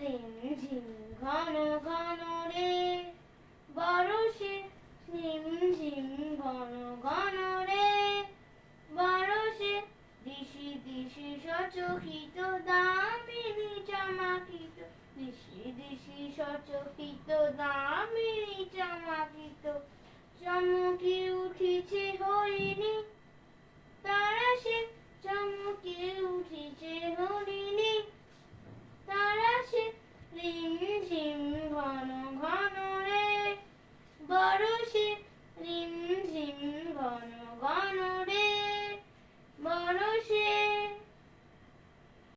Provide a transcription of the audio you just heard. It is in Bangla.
রিম ঝিম ঘন ঘন রে বরষে ঝিম ঝিম ঘন ঘন রে বরষে দিশি দিশি সচকিত দামিনী চমাকিত দিশি দিশি সচকিত দামিনী চমাকিত চমকে উঠিছে